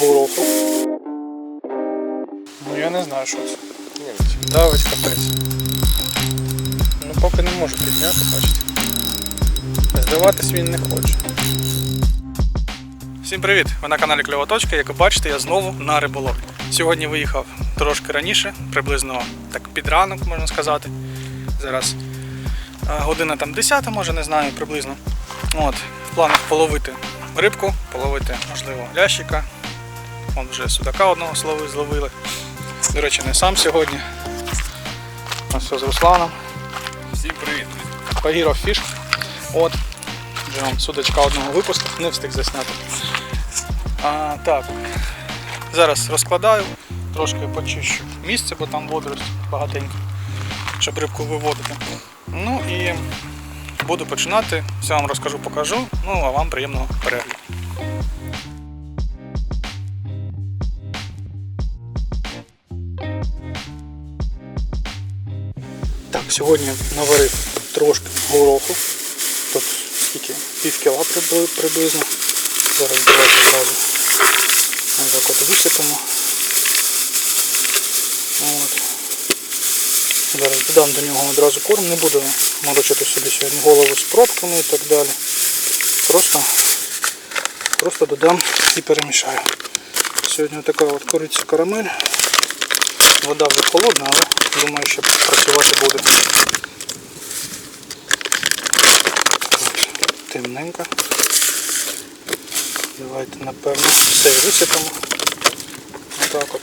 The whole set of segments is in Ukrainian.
гороху. Ну я не знаю, що це. Давить капець. Ну поки не можу підняти, бачите. Здаватись він не хоче. Всім привіт! Ви на каналі Кльова Точка. Як ви бачите, я знову на риболовлі. Сьогодні виїхав трошки раніше, приблизно так під ранок, можна сказати. Зараз година там 10, може, не знаю, приблизно. От, в планах половити рибку, половити, можливо, лящика. Вон вже судака одного слови зловили. До речі, не сам сьогодні. Ось все з Русланом. Всім привіт! Погіров фіш. От. Вже вам судочка одного випустив, не встиг засняти. А, так. Зараз розкладаю, трошки почищу місце, бо там водорості багатенько, щоб рибку виводити. Ну і буду починати. Все вам розкажу, покажу. Ну а вам приємного перегляду. Сьогодні наварив трошки гороху. Тут скільки пів кіла приблизно. Зараз давайте зразу так от висипемо. От. Зараз додам до нього одразу корм, не буду морочити собі сьогодні голову з пробками і так далі. Просто, просто додам і перемішаю. Сьогодні така от кориця карамель. Вода вже холодна, але думаю, що працювати буде. Темненько. Давайте напевно все висипемо. Отак от.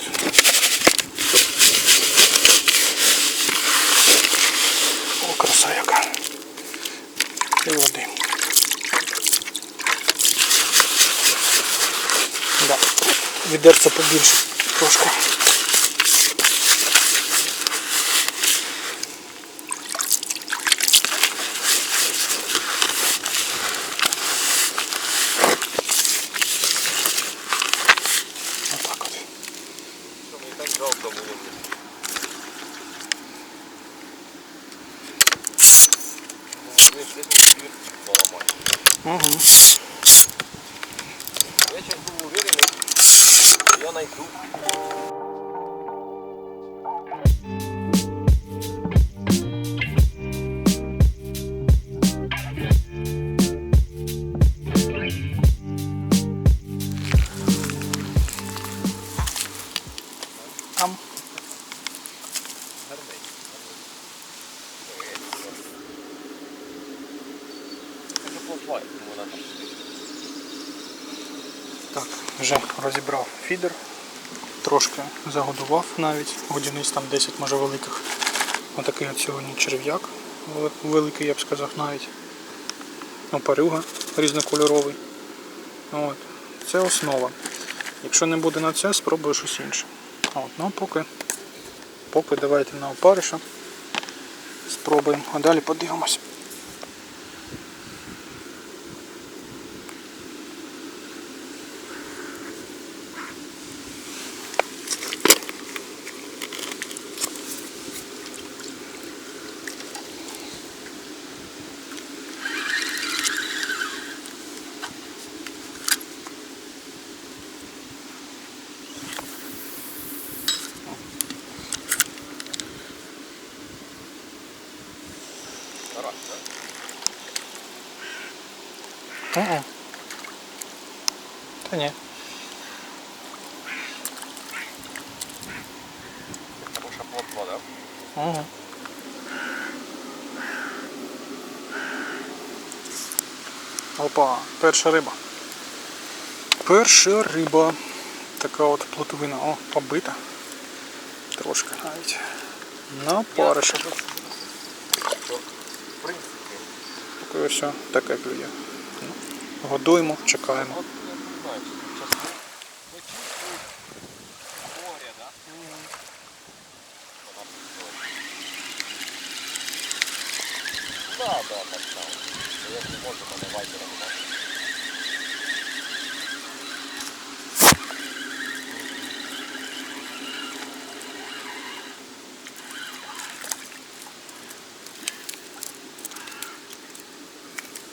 О, краса яка. І води. Да. Відерце побільше трошки. Вже розібрав фідер, трошки загодував навіть, годівниць там 10 може великих. Отакий от сьогодні черв'як, великий, я б сказав навіть. Опарюга різнокольоровий. От. Це основа. Якщо не буде на це, спробую щось інше. От, ну поки, поки давайте на опариша. Спробуємо, а далі подивимось. Карась, так? Мгм. Та ні. Хороша плотва, так? Угу. Опа, перша риба. Перша риба. Така от плотовина. О, побита. Трошки навіть. На принципі, Поки все таке клює. Ну, Годуємо, чекаємо. от я не знаю, чи тут зараз не чувствую моря, да? Вона прикольна. Да, да, так само. Я не можу мене вайбером бачити.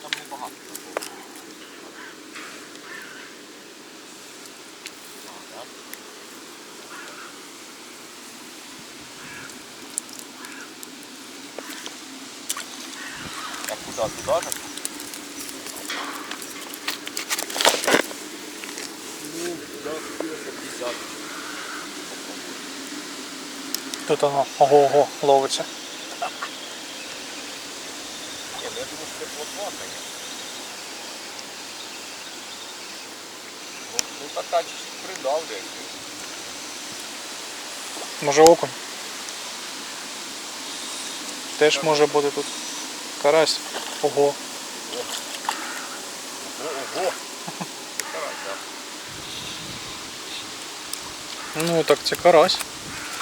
Там небагато такого. Куда? Туда же? Ну, да, 50. Тут воно ого-ого ловиться. Не, ну я думаю, что это плотва, конечно. Ну, ну така придавлює. Може окунь. Теж може бути тут. Карась. Ого. Ого. Ну так це карась.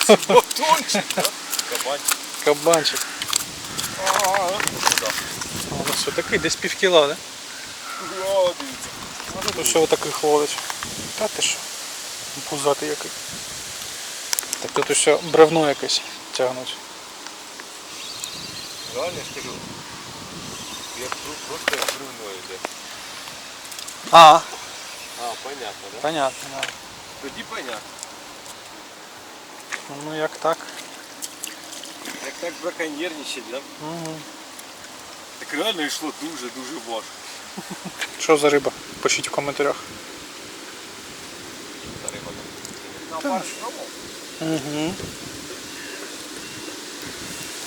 Батончик, да? Кабанчик. Кабанчик. Ага. Куда? О, ну все такий, десь пів кіла, да? Ну тут ще отаких ловить. Та ти що? Пузатий який. Так тут ще бревно якесь тягнуть. Реально я ж кажу. Як пру- просто як бревно йде. А, А, понятно, да? понятно, да. Тоді понятно. Ну як так? Як так браконьєрничать, да? Угу. Так реально йшло дуже-дуже важко. Що за риба? Пишіть в коментарях. Та риба там. На паршному? Угу.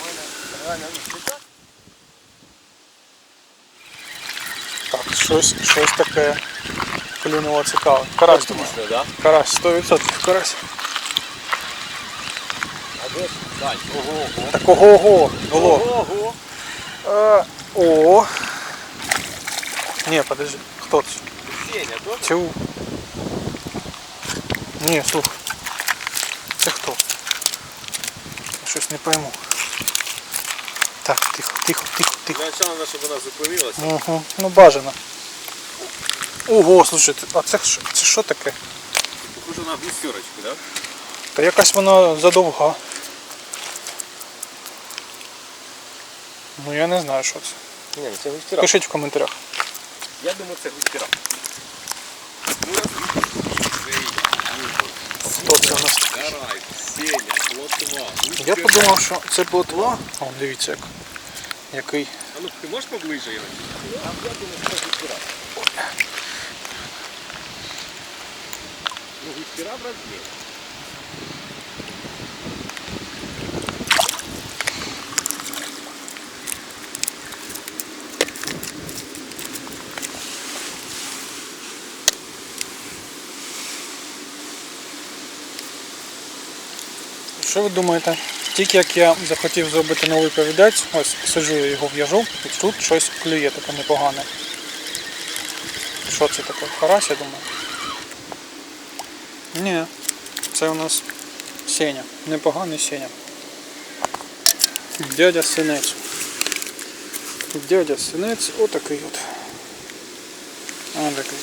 У мене реально ну, щось, щось таке клюнуло цікаве. Карась, думаю. Да? Карась, 100% карась. А де ж? Далі. Ого, ого. Так ого-го, було. Ого. А, о. Не, подожди. Хто це? Сеня, то? Тю. Ні, слухай. Це хто? Я щось не пойму. Так, тихо, тихо, тихо, тихо. Спочатку треба, щоб вона зупинилася. Угу. Ну бажано. Ого, слушай, ти- а це, що- це що таке? Похоже на густерочку, да? Та якась вона задовга. Ну я не знаю, що це. Ні, це густера. Пишіть в коментарях. Я думаю, це густера. Ну, Хто це у нас? Я подумав, що це плотва. О, дивіться як. Який. А ну ти можеш поближе його? В розмірі. Що ви думаєте? Тільки як я захотів зробити новий повідець, ось сиджу я його в'яжу, і тут щось клює таке непогане. Що це таке? Карась, я думаю. Ні, це у нас Сеня. Непоганий Сеня. Дядя синець. Дядя синець отакий от. А такий.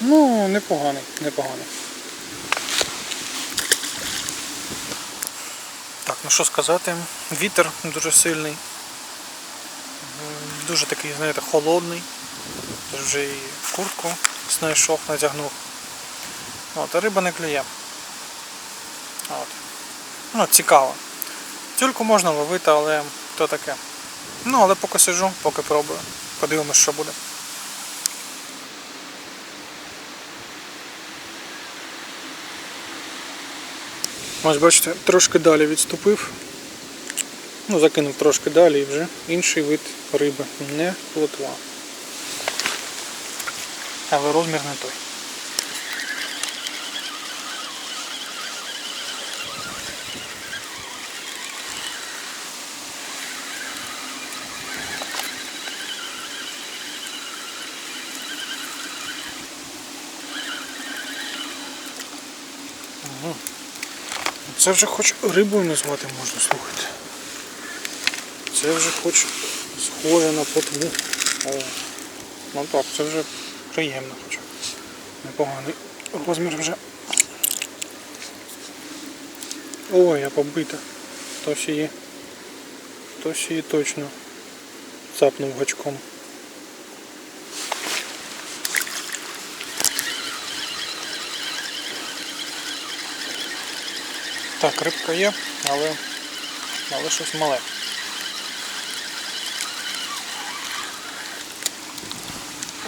Ну, непоганий, непоганий. Так, ну що сказати, вітер дуже сильний. Дуже такий, знаєте, холодний. Вже і куртку знайшов, натягнув. От, а риба не клює. От. Ну, цікаво. Тюльку можна ловити, але то таке. Ну, але поки сижу, поки пробую. Подивимось, що буде. Ось бачите, трошки далі відступив. Ну, закинув трошки далі і вже інший вид риби, не плотва. Але розмір не той. Це вже хоч рибою назвати можна, слухайте. Це вже хоч схоже на плотву. О, ну так, це вже приємно хоч. Непоганий розмір вже. Ой, я побита. Хтось її. Хтось її точно цапнув гачком. Так, рибка є, але, але щось мале.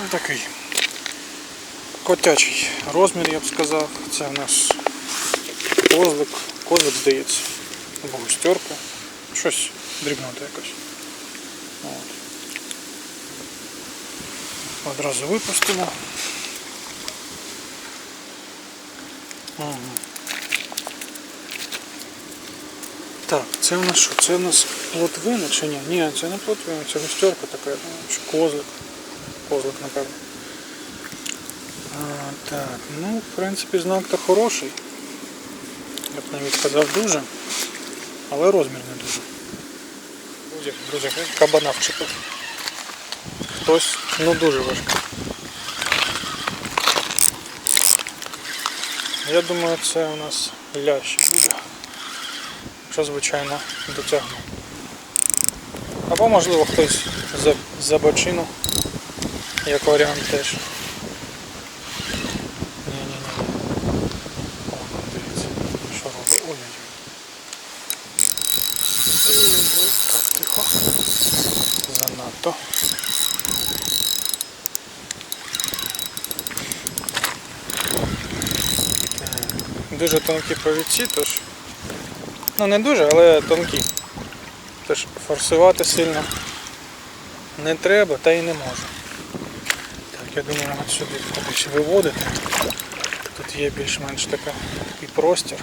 Ось такий котячий розмір, я б сказав. Це в нас козлик, козлик здається, або густерка. Щось дрібноте якось. От. Одразу випустимо. Ага. Так, це у нас що? Це у нас плотвина чи ні? Ні, це не плотвина, це густерка така, я думаю, козлик. Козлик, напевно. А, так, ну, в принципі, знак то хороший. Я б навіть сказав дуже, але розмір не дуже. Друзі, друзі, кабана вчепив. Хтось, ну дуже важко. Я думаю, це у нас лящ буде. Якщо, звичайно, дотягну. Або, можливо, хтось за, за бочину, як варіант теж. Ні-ні-ні. Що робить. Ой-ой-ой, Так, тихо. Занадто. Дуже тонкі повідці, тож. Ну не дуже, але тонкі. Тож форсувати сильно не треба та й не можу. Так, я думаю, от сюди кудись виводити. Тут є більш-менш така, такий простір.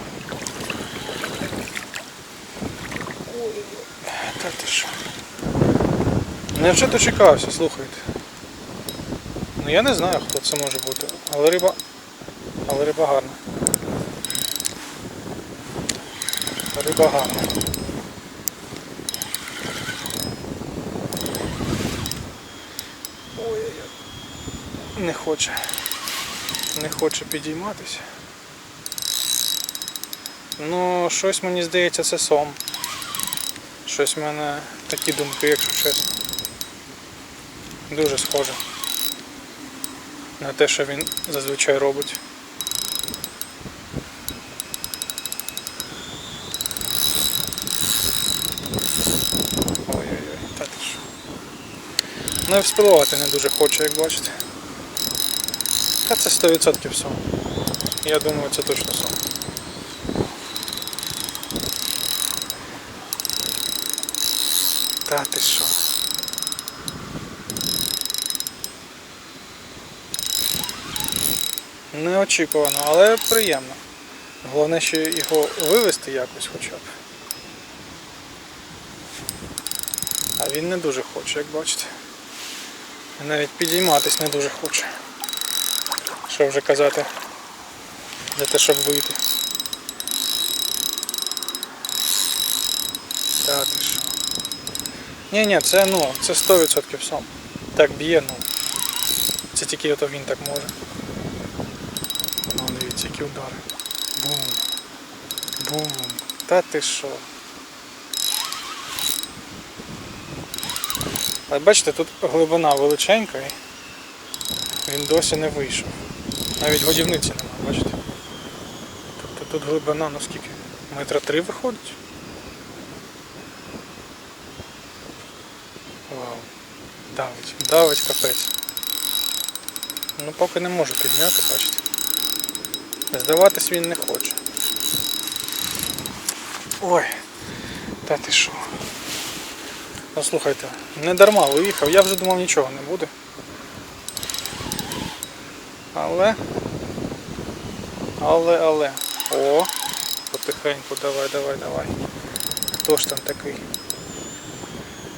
Та ти що? Невже дочекався, слухайте. Ну я не знаю, хто це може бути, але риба. Але риба гарна. Риба. Ой-ой-ой. Не хоче. Не хоче підійматися. Ну, щось мені здається, це сом. Щось в мене такі думки, якщо чесно. Дуже схоже. На те, що він зазвичай робить. Ой-ой-ой, та ти що. Ну і вспливати не дуже хоче, як бачите. Та це 100% сон. Я думаю, це точно сон. Та ти що? Неочікувано, але приємно. Головне ще його вивести якось хоча б. А він не дуже хоче, як бачите. І Навіть підійматись не дуже хоче. Що вже казати за те, щоб вийти. Та ти що. Ні, ні, це ну, це 100% сам. Так б'є, ну. Це тільки ото він так може. Ну, дивіться, які удари. Бум. Бум. Та ти що. Але бачите, тут глибина величенька і він досі не вийшов. Навіть годівниці немає, бачите? Тобто тут глибина, ну скільки? Метра три виходить? Вау. Давить, давить капець. Ну поки не можу підняти, бачите. Здаватись він не хоче. Ой, та ти що? Ну слухайте, не дарма виїхав, я вже думав нічого не буде. Але. Але, але. О! Потихеньку, давай, давай, давай. Хто ж там такий?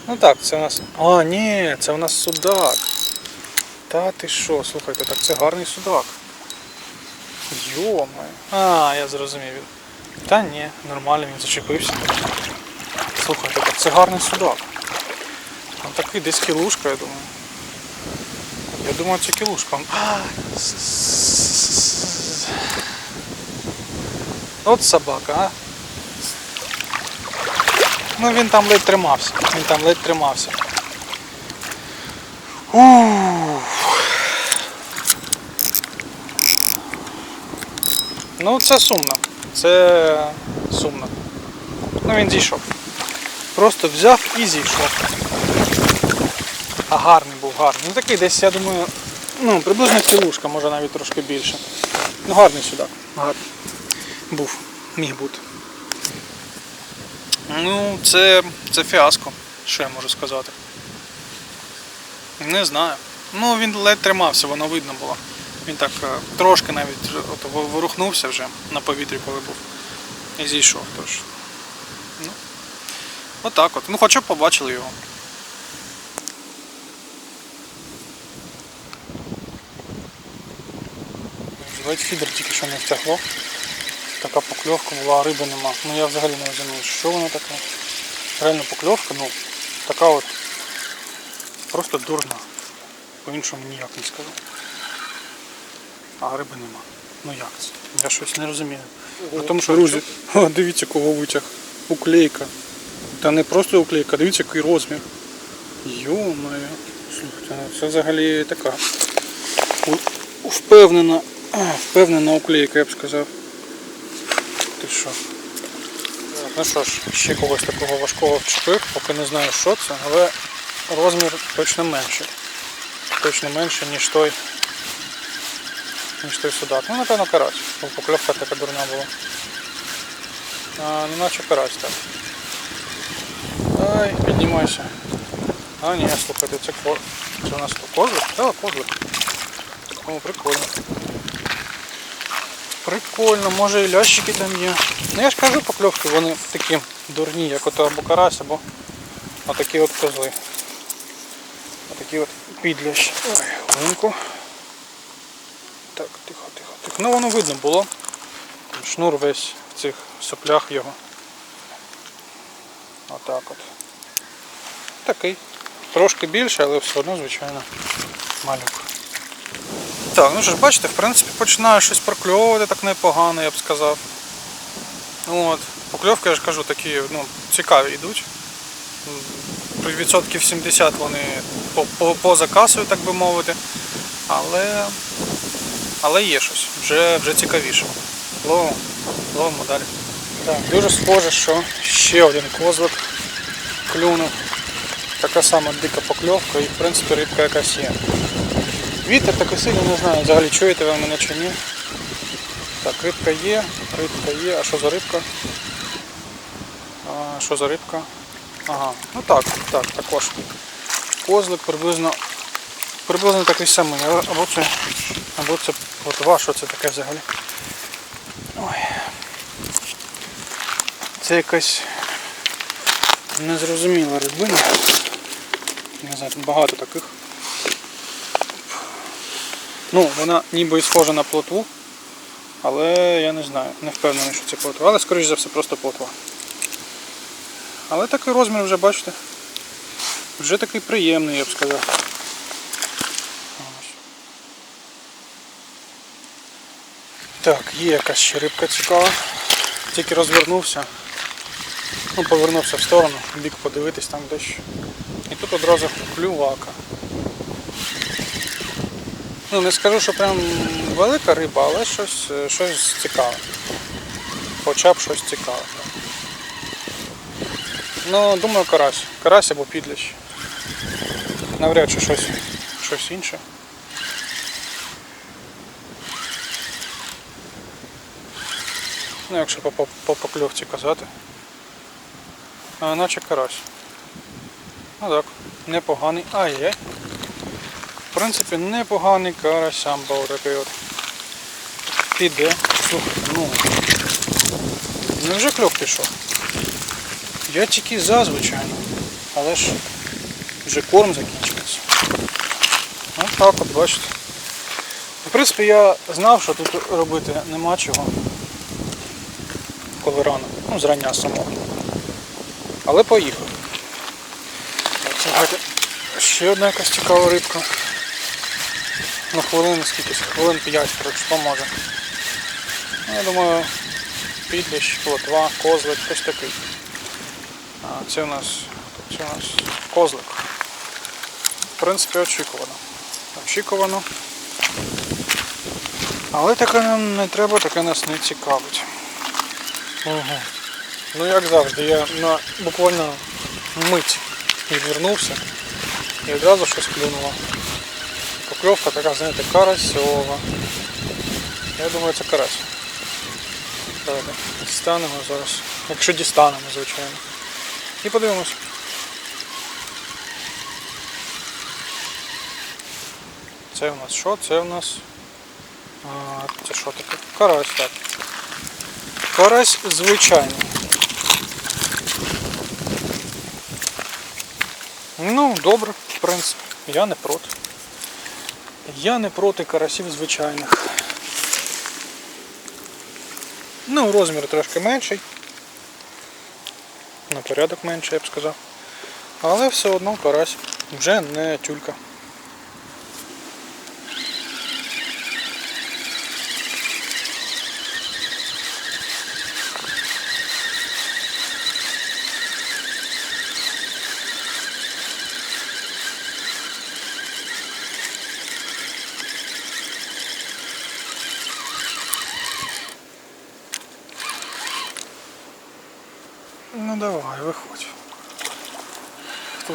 Ну так, це у нас. А, ні, це у нас судак. Та ти що, слухайте, так це гарний судак. Йома. А, я зрозумів. Та ні, нормально він зачепився. Слухайте, так це гарний судак. Там такий десь кілушка, я думаю. Я думаю, це кілушка. От собака, а. Ну він там ледь тримався. Він там ледь тримався. Ух. Ну це сумно. Це сумно. Ну він зійшов. Просто взяв і зійшов. А гарний був гарний. Ну такий десь, я думаю, Ну, приблизно цілушка, може навіть трошки більше. Ну, гарний судак. Гарний. Був. Міг бути. Ну, це, це фіаско, що я можу сказати. Не знаю. Ну, він ледь тримався, воно видно було. Він так е, трошки навіть от, ворухнувся вже на повітрі, коли був. І зійшов. Тож. Ну, отак от. Ну, хоча б побачили його. Ледь фідер тільки що не втягло. Така покльовка була, а риби нема. Ну я взагалі не розумію, що воно таке. Реально покльовка, ну, така от просто дурна. По-іншому ніяк не скажу. А риби нема. Ну як це? Я щось не розумію. А тому що, друзі, о, дивіться, кого витяг. Уклейка. Та не просто уклейка, дивіться, який розмір. Йо-моє. Слухайте, ну це взагалі така впевнена, впевнена уклейка, я б сказав. Ти що? Ну що ж, ще когось такого важкого вчепив, поки не знаю, що це, але розмір точно менший. Точно менший, ніж той. Ніж той судак. Ну, напевно, карась, бо покльовка така дурна була. А, ну наче карась так. Ай, піднімайся. А ні, слухайте, це ко... Це у нас то козлик? Так, козлик. О, прикольно. Прикольно, може і лящики там є. Ну я ж кажу, покльовки вони такі дурні, як ото або карась, або отакі от козли. Отакі от підлящі. Ой, хвилинку. Так, тихо, тихо, тихо. Ну воно видно було. Там Шнур весь в цих соплях його. Отак от. Такий. Трошки більше, але все одно, звичайно, малюк. Так, ну ж, бачите, в принципі, починає щось прокльовувати так непогано, я б сказав. От. Покльовки, я ж кажу, такі ну, цікаві йдуть. При відсотків 70 вони по, по, поза касою, так би мовити. Але, але є щось, вже, вже цікавіше. Ловимо, ловимо далі. Так, дуже схоже, що ще один козлик клюнув. Така сама дика покльовка і в принципі рибка якась є. Вітер такий сильний, не знаю, взагалі чуєте ви мене чи ні. Так, рибка є, рибка є, а що за рибка? А, що за рибка? Ага, ну так, так, також. Козлик приблизно приблизно такий самий. Або це, або це плотва, що це таке взагалі? Ой. Це якась незрозуміла рибина. Не знаю, тут багато таких. Ну, вона ніби і схожа на плотву, але я не знаю, не впевнений, що це плотва, але скоріш за все просто плотва. Але такий розмір вже бачите. Вже такий приємний, я б сказав. Так, є якась ще рибка цікава. Тільки розвернувся. Ну, повернувся в сторону, бік подивитись там дещо. І тут одразу клювака. Ну, не скажу, що прям велика риба, але щось, е, щось цікаве. Хоча б щось цікаве. Ну, думаю, карась. Карась або підлящ. Навряд чи щось, щось інше. Ну, якщо по покльовці казати. А, наче карась. Ну так, непоганий. Ай-яй. Принципі, непоганий карась самбо такий от. Піде. Слухайте, ну. Невже кльов пішов? Я тільки за, звичайно. Але ж вже корм закінчується. Ось так от, бачите. В принципі, я знав, що тут робити нема чого. Коли рано. Ну, зрання самого. Але поїхав. Ще одна якась цікава рибка. Ну хвилин скільки, хвилин 5, коротше, поможе. Ну, я думаю, підліщ, плотва, козлик, хтось такий. А це у нас, це у нас козлик. В принципі, очікувано. Очікувано. Але таке нам не треба, таке нас не цікавить. Угу. Ну як завжди, я на буквально мить відвернувся і одразу щось клюнуло. Покльовка така, знаєте, карасьова. Я думаю, це карась. Давайте дістанемо зараз. Якщо дістанемо, звичайно. І подивимось. Це у нас що? Це у нас. А, це що таке? Карась, так. Карась звичайний. Ну, добре, в принципі. Я не проти. Я не проти карасів звичайних. Ну, розмір трошки менший. На порядок менший, я б сказав. Але все одно карась вже не тюлька. Ну давай, виходь.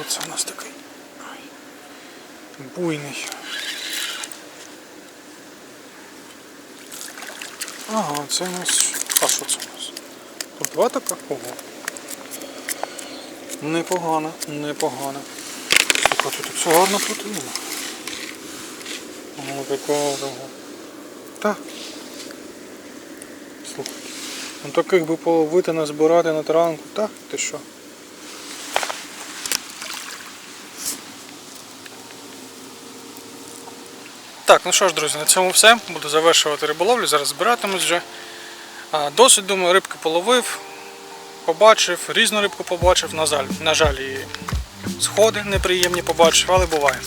Хто це у нас такий? Буйний. Ага, це у нас. А що це у нас? Тут два така? Ого. Непогано, непогано. Слухай, тут все гарно противно. О, такого того. Так. Слухай. Ну таких би половити назбирати на таранку, так? Ти що? Так, ну що ж, друзі, на цьому все. Буду завершувати риболовлю, зараз збиратимусь вже. Досить, думаю, рибки половив, побачив, різну рибку побачив, на жаль, на жаль, і сходи неприємні побачив, але буває.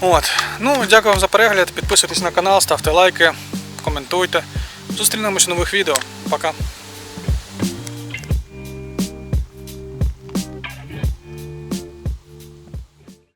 От. Ну, дякую вам за перегляд. Підписуйтесь на канал, ставте лайки, коментуйте. Зустрінемось в нових відео. Пока.